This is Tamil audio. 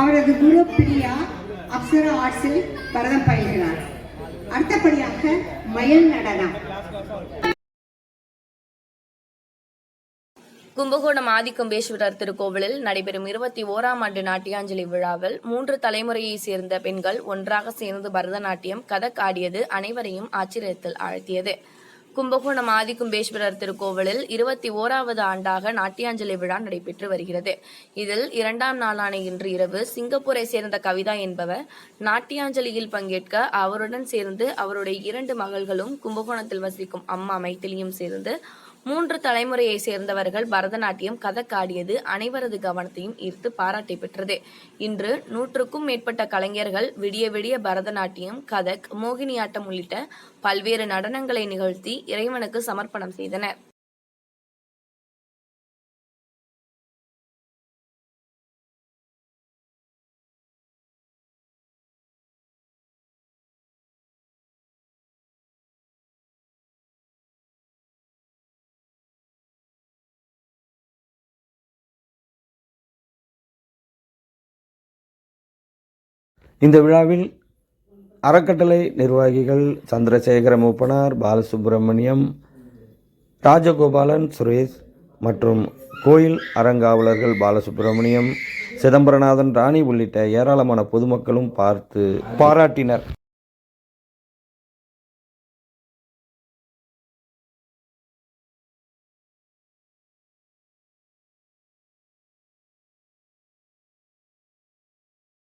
அவரது குரு பிரியா அப்சரா ஆர்ட்ஸில் பரதம் பயில்கிறார். அடுத்தபடியாக மயில் நடனம். கும்பகோணம் ஆதிக்கும்பேஸ்வரர் திருக்கோவிலில் நடைபெறும் இருபத்தி ஓராம் ஆண்டு நாட்டியாஞ்சலி விழாவில் மூன்று தலைமுறையைச் சேர்ந்த பெண்கள் ஒன்றாக சேர்ந்து பரதநாட்டியம் கதக் ஆடியது அனைவரையும் ஆச்சரியத்தில் ஆழ்த்தியது. கும்பகோணம் ஆதிக்கும்பேஸ்வரர் திருக்கோவிலில் இருபத்தி ஓராவது ஆண்டாக நாட்டியாஞ்சலி விழா நடைபெற்று வருகிறது. இதில் இரண்டாம் நாளான இன்று இரவு சிங்கப்பூரை சேர்ந்த கவிதா என்பவர் நாட்டியாஞ்சலியில் பங்கேற்க அவருடன் சேர்ந்து அவருடைய இரண்டு மகள்களும் கும்பகோணத்தில் வசிக்கும் அம்மா மைத்திலியும் சேர்ந்து மூன்று தலைமுறையை சேர்ந்தவர்கள் பரதநாட்டியம் கதக் ஆடியது அனைவரது கவனத்தையும் ஈர்த்து பாராட்டை பெற்றது. இன்று நூற்றுக்கும் மேற்பட்ட கலைஞர்கள் விடிய விடிய பரதநாட்டியம் கதக் மோகினியாட்டம் உள்ளிட்ட பல்வேறு நடனங்களை நிகழ்த்தி இறைவனுக்கு சமர்ப்பணம் செய்தனர். இந்த விழாவில் அறக்கட்டளை நிர்வாகிகள் சந்திரசேகர மூப்பனார் பாலசுப்பிரமணியம் ராஜகோபாலன் சுரேஷ் மற்றும் கோயில் அறங்காவலர்கள் பாலசுப்பிரமணியம் சிதம்பரநாதன் ராணி உள்ளிட்ட ஏராளமான பொதுமக்களும் பார்த்து பாராட்டினர்.